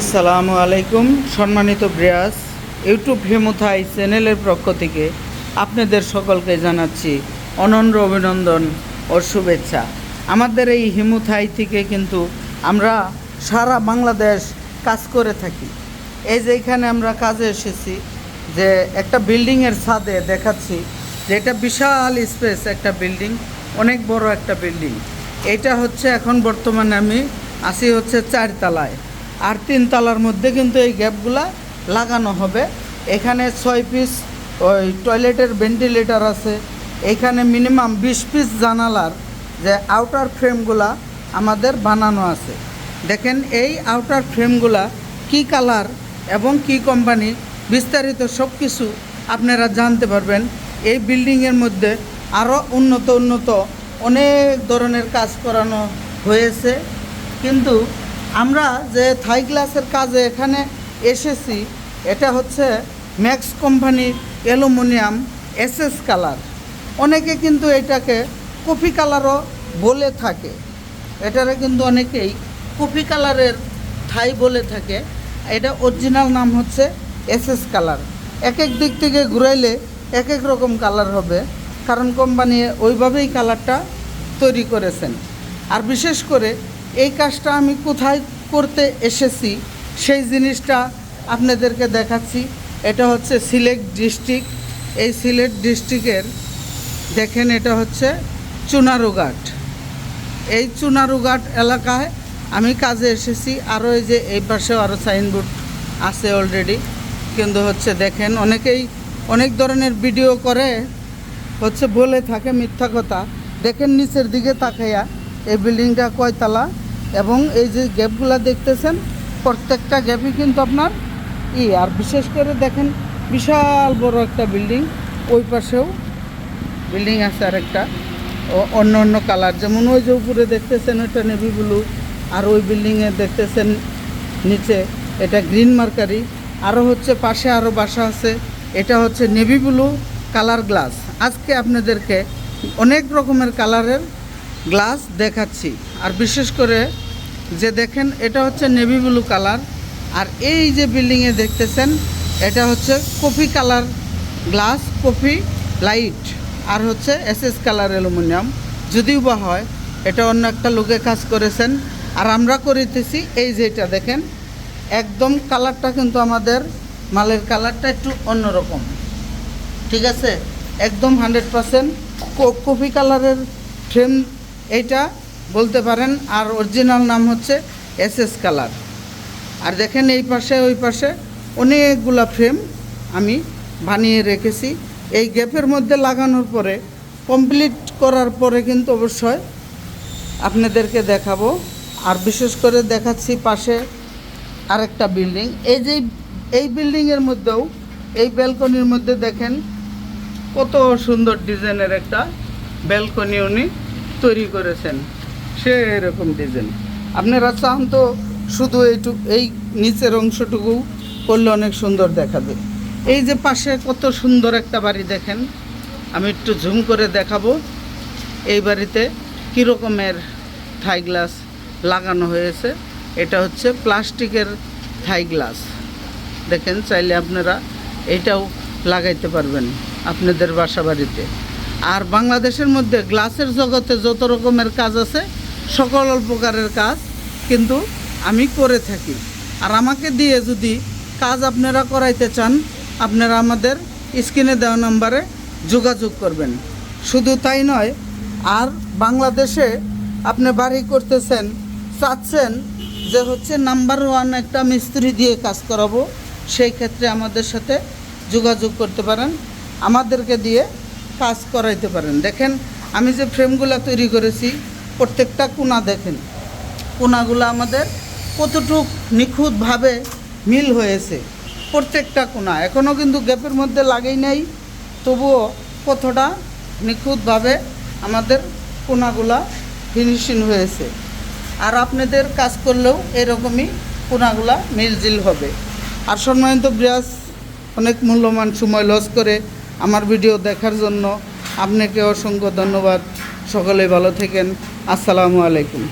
আসসালামু আলাইকুম, সম্মানিত ব্রিয়াস ইউটিউব হেমুথাই চ্যানেলের পক্ষ থেকে আপনাদের সকলকে জানাচ্ছি অনন্য অভিনন্দন ও শুভেচ্ছা। আমাদের এই হিমুথাই থেকে কিন্তু আমরা সারা বাংলাদেশ কাজ করে থাকি। এই যে এখানে আমরা কাজে এসেছি, যে একটা বিল্ডিংয়ের ছাদে দেখাচ্ছি, যে এটা বিশাল স্পেস একটা বিল্ডিং, অনেক বড় একটা বিল্ডিং। এটা হচ্ছে এখন বর্তমানে আমি আসি হচ্ছে চারতলায়। আর তিন তলার মধ্যে কিন্তু এই গ্যাপগুলা লাগানো হবে। এখানে ছয় পিস ওই টয়লেটের ভেন্টিলেটর আছে। এখানে মিনিমাম বিশ পিস জানালার যে আউটার ফ্রেমগুলা আমাদের বানানো আছে। দেখেন এই আউটার ফ্রেমগুলা কি কালার এবং কি কোম্পানি বিস্তারিত সব কিছু আপনারা জানতে পারবেন। এই বিল্ডিংয়ের মধ্যে আরও উন্নত উন্নত অনেক ধরনের কাজ করানো হয়েছে। কিন্তু আমরা যে থাই গ্লাসের কাজে এখানে এসেছি, এটা হচ্ছে ম্যাক্স কোম্পানির অ্যালুমিনিয়াম এসএস কালার। অনেকে কিন্তু এটাকে কফি কালারও বলে থাকে। এটারে কিন্তু অনেকেই কফি কালারের থাই বলে থাকে। এটা অরিজিনাল নাম হচ্ছে এসএস কালার। এক এক দিক থেকে ঘুরাইলে এক এক রকম কালার হবে, কারণ কোম্পানি ওইভাবেই কালারটা তৈরি করেছেন। আর বিশেষ করে এই কাজটা আমি কোথায় করতে এসেছি, সেই জিনিসটা আপনাদেরকে দেখাচ্ছি। এটা হচ্ছে সিলেট ডিস্ট্রিক্ট। এই সিলেট ডিস্ট্রিক্টের, দেখেন এটা হচ্ছে চুনারুঘাট। এই চুনারুঘাট এলাকায় আমি কাজে এসেছি। আরও এই যে এই পাশেও আরও সাইনবোর্ড আছে অলরেডি। কিন্তু হচ্ছে দেখেন, অনেকেই অনেক ধরনের ভিডিও করে, হচ্ছে বলে থাকে মিথ্যা কথা। দেখেন নিচের দিকে তাকাইয়া, এই বিল্ডিংটা কয়তলা? এবং এই যে গ্যাপগুলা দেখতেছেন, প্রত্যেকটা গ্যাপই কিন্তু আপনার ই। আর বিশেষ করে দেখেন, বিশাল বড় একটা বিল্ডিং, ওই পাশেও বিল্ডিং আছে আরেকটা। অন্য অন্য কালার। যেমন ওই যে উপরে দেখতেছেন ওটা নেভি ব্লু। আর ওই বিল্ডিংয়ে দেখতেছেন নিচে, এটা গ্রিন মার্কারি। আরও হচ্ছে পাশে আরও বাসা আছে। এটা হচ্ছে নেভি ব্লু কালার গ্লাস। আজকে আপনাদেরকে অনেক রকমের কালারের গ্লাস দেখাচ্ছি। আর বিশেষ করে যে দেখেন, এটা হচ্ছে নেভি ব্লু কালার। আর এই যে বিল্ডিংয়ে দেখতেছেন, এটা হচ্ছে coffee colour glass, coffee light. আর হচ্ছে এসএস কালার অ্যালুমিনিয়াম। যদিও বা হয়, এটা অন্য একটা লোকে কাজ করেছেন। আর আমরা করিতেছি এই যেটা দেখেন, একদম কালারটা কিন্তু আমাদের মালের কালারটা একটু অন্যরকম। ঠিক আছে? একদম হান্ড্রেড পারসেন্ট কফি কালারের ফ্রেম এইটা বলতে পারেন আর অরিজিনাল নাম হচ্ছে এসএস কালার। আর দেখেন এই পাশে, ওই পাশে অনেকগুলা ফ্রেম আমি বানিয়ে রেখেছি। এই গ্যাপের মধ্যে লাগানোর পরে, কমপ্লিট করার পরে কিন্তু অবশ্যই আপনাদেরকে দেখাবো। আর বিশেষ করে দেখাচ্ছি পাশে আরেকটা বিল্ডিং। এই যে, এই বিল্ডিংয়ের মধ্যেও, এই ব্যালকনির মধ্যে দেখেন কত সুন্দর ডিজাইনের একটা ব্যালকনি উনি তৈরি করেছেন। সে এরকম ডিজাইন আপনারা চান তো শুধু এইটু, এই নিচের অংশটুকু করলে অনেক সুন্দর দেখাবে। এই যে পাশে কত সুন্দর একটা বাড়ি দেখেন। আমি একটু ঝুম করে দেখাবো। এই বাড়িতে কীরকমের থাই গ্লাস লাগানো হয়েছে। এটা হচ্ছে প্লাস্টিকের থাই গ্লাস দেখেন, চাইলে আপনারা এটাও লাগাইতে পারবেন আপনাদের বাসা বাড়িতে। আর বাংলাদেশের মধ্যে গ্লাসের জগতে যত রকমের কাজ আছে, সকল প্রকারের কাজ কিন্তু আমি করে থাকি। আর আমাকে দিয়ে যদি কাজ আপনারা করাইতে চান, আপনারা আমাদের স্ক্রিনে দেওয়া নম্বরে যোগাযোগ করবেন। শুধু তাই নয়, আর বাংলাদেশে আপনি বাড়ি করতেছেন, চাচ্ছেন যে হচ্ছে নাম্বার ওয়ান একটা মিস্ত্রি দিয়ে কাজ করাবো, সেই ক্ষেত্রে আমাদের সাথে যোগাযোগ করতে পারেন। আমাদেরকে দিয়ে কাজ করাইতে পারেন। দেখেন, আমি যে ফ্রেমগুলো তৈরি করেছি, প্রত্যেকটা কোনা দেখেন। কোনাগুলো আমাদের কতটুক নিখুঁতভাবে মিল হয়েছে, প্রত্যেকটা কোনা এখনও কিন্তু গ্যাপের মধ্যে লাগেই নাই, তবুও কতটা নিখুঁতভাবে আমাদের কোনাগুলা ফিনিশিং হয়েছে। আর আপনাদের কাজ করলেও এরকমই কোনাগুলা মিলজিল হবে। আর সম্মানিত ব্রাস অনেক মূল্যবান সময় লস করে আমার ভিডিও দেখার জন্য আপনাকে অসংখ্য ধন্যবাদ। সকলে ভালো থাকেন। আসসালামু আলাইকুম।